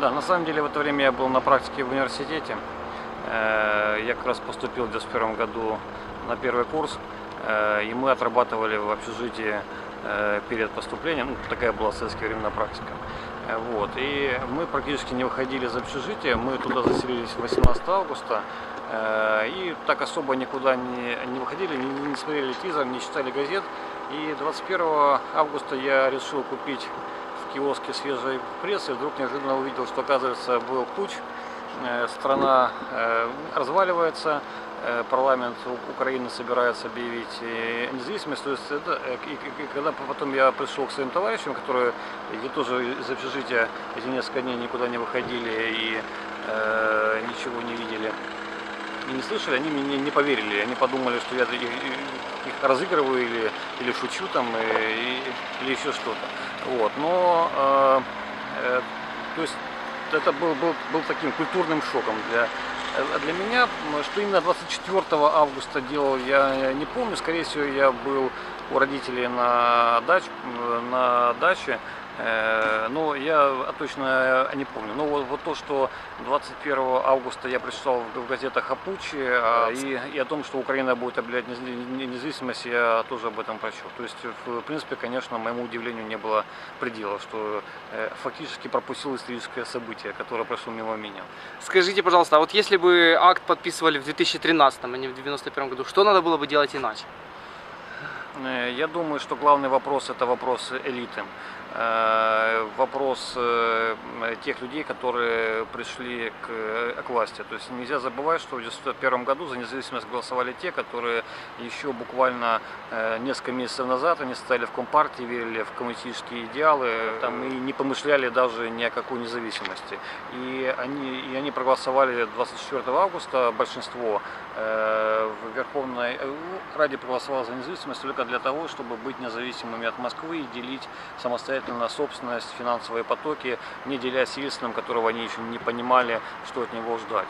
Да, на самом деле в это время я был на практике в университете. Э, Я как раз поступил в 2021 году на первый курс, э, и мы отрабатывали в общежитии э, перед поступлением, ну, такая была в советские времена практика. Вот. И мы практически не выходили из общежития, мы туда заселились 18 августа, и так особо никуда не, не выходили, не, не смотрели телевизор, не читали газет. И 21 августа я решил купить киоске свежей прессы, вдруг неожиданно увидел, что оказывается был путь, э, страна э, разваливается, э, парламент Украины собирается объявить независимость. То есть это, и, и- и когда потом я пришел к своим товарищам, которые и тоже из общежития эти несколько дней никуда не выходили и э, ничего не видели и не слышали, они мне не поверили. Они подумали, что я их, разыгрываю или, или шучу там, и- или еще что-то. Вот. Но э, э, то есть это был, был, был таким культурным шоком для, для меня. Что именно 24 августа делал, я не помню. Скорее всего, я был у родителей на, дач, на даче. Э, Но я точно не помню. Но вот, вот то, что 21 августа я прочитал в, газетах о путче а, и, и о том, что Украина будет объявлять нез- не- независимость, я тоже об этом прочел. То есть, в, принципе, конечно, моему удивлению не было предела, что э, фактически пропустил историческое событие, которое прошло мимо меня. Скажите, пожалуйста, а вот если бы акт подписывали в 2013, а не в 91 году, что надо было бы делать иначе? Э, Я думаю, что главный вопрос это вопрос элиты. Э, Вопрос э, тех людей, которые пришли к, э, к власти. То есть нельзя забывать, что в 1991 году за независимость голосовали те, которые еще буквально несколько месяцев назад они стояли в Компартии, верили в коммунистические идеалы там, и не помышляли даже ни о какой независимости. И они, и они проголосовали 24 августа большинство э, в Верховной Раде проголосовало за независимость только для того, чтобы быть независимыми от Москвы и делить самостоятельно собственность, финансовые потоки, не деля с Ельциным, которого они еще не понимали, что от него ждать.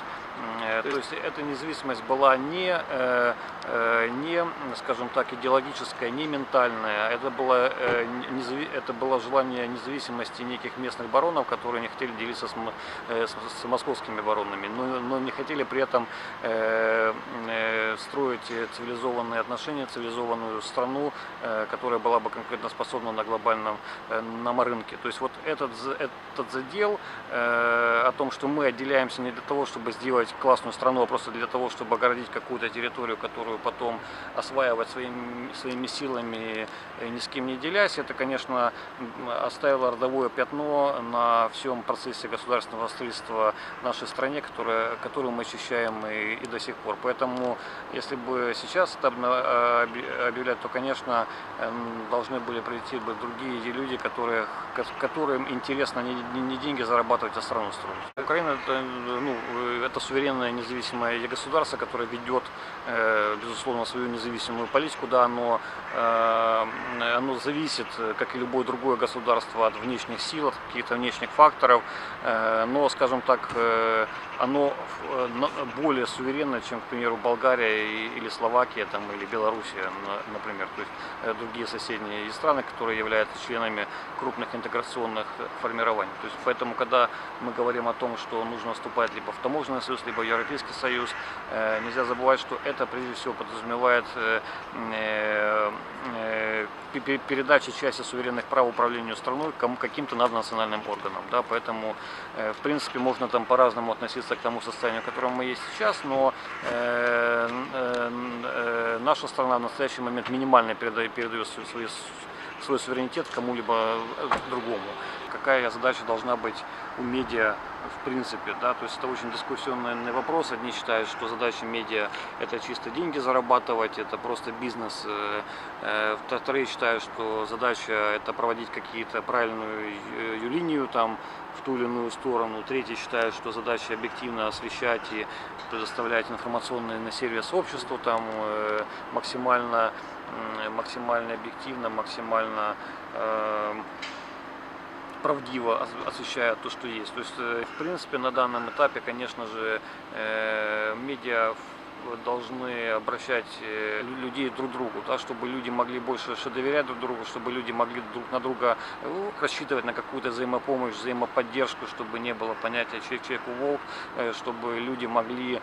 Э, То есть эта независимость была не, э, э, не, скажем так, идеологическая, не ментальная. Это было, это было желание независимости неких местных баронов, которые не хотели делиться с, с- с московскими баронами, но, но не хотели при этом строить цивилизованные отношения, цивилизованную страну, которая была бы конкурентоспособна на глобальном на рынке. То есть вот этот, этот задел о том, что мы отделяемся не для того, чтобы сделать классную страну, а просто для того, чтобы огородить какую-то территорию, которую потом осваивать своими, своими силами, э, ни с кем не делясь, это, конечно, оставило родовое пятно на всем процессе государственного строительства нашей стране, которое, которую мы ощущаем и, и до сих пор. Поэтому, если бы сейчас э, объ- объявлять, то, конечно, эм, должны были прийти бы другие люди, которые, ко- которым интересно не, не- деньги зарабатывать, а страну строить. Украина это, ну, э, это суверенное независимое государство, которое ведет, э, безусловно, свою независимую политику. Да, оно, э, оно зависит, как и любое другое государство, от внешних сил, от каких-то внешних факторов. Э, Но, скажем так, оно более суверенно, чем, к примеру, Болгария или Словакия там, или Белоруссия, на- например. То есть другие соседние страны, которые являются членами крупных интеграционных формирований. То есть поэтому, когда мы говорим о том, что нужно вступать либо в таможенный союз, либо в Европейский союз, э, нельзя забывать, что это прежде всего подразумевает э, э, пе- пе- передачу части суверенных прав управлению страной каким-то наднациональным органам. Да? Поэтому, в принципе, можно там по-разному относиться к тому состоянию, в котором мы есть сейчас, но наша страна в настоящий момент минимально передает, передает свой, свой, суверенитет кому-либо другому. Какая задача должна быть у медиа в принципе, да, то есть это очень дискуссионный вопрос. Одни считают, что задача медиа это чисто деньги зарабатывать, это просто бизнес. Э, э, Вторые считают, что задача это проводить какие-то правильную э, линию там в ту или иную сторону. Третьи считают, что задача объективно освещать и предоставлять информационный на сервис обществу там максимально, максимально объективно, максимально правдиво ос- освещая то, что есть. То есть, э, в принципе, на данном этапе, конечно же, э, медиа должны обращать э, лю- людей друг к другу, да, чтобы люди могли больше доверять друг другу, чтобы люди могли друг на друга э, рассчитывать на какую-то взаимопомощь, взаимоподдержку, чтобы не было понятия человек человеку волк, э, чтобы люди могли,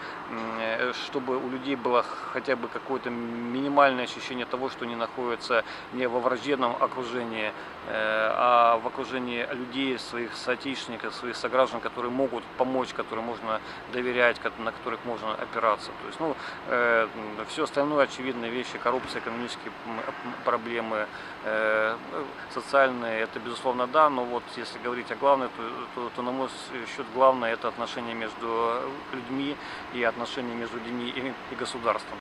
чтобы у людей было хотя бы какое-то минимальное ощущение того, что они находятся не во враждебном окружении, а в окружении людей, своих соотечественников, своих сограждан, которые могут помочь, которым можно доверять, на которых можно опираться. То есть, ну, все остальное очевидные вещи, коррупция, экономические проблемы, э, социальные, это безусловно да, но вот если говорить о главном, то, то- то, на мой счет главное это отношения между людьми и отношения между людьми и, и государством.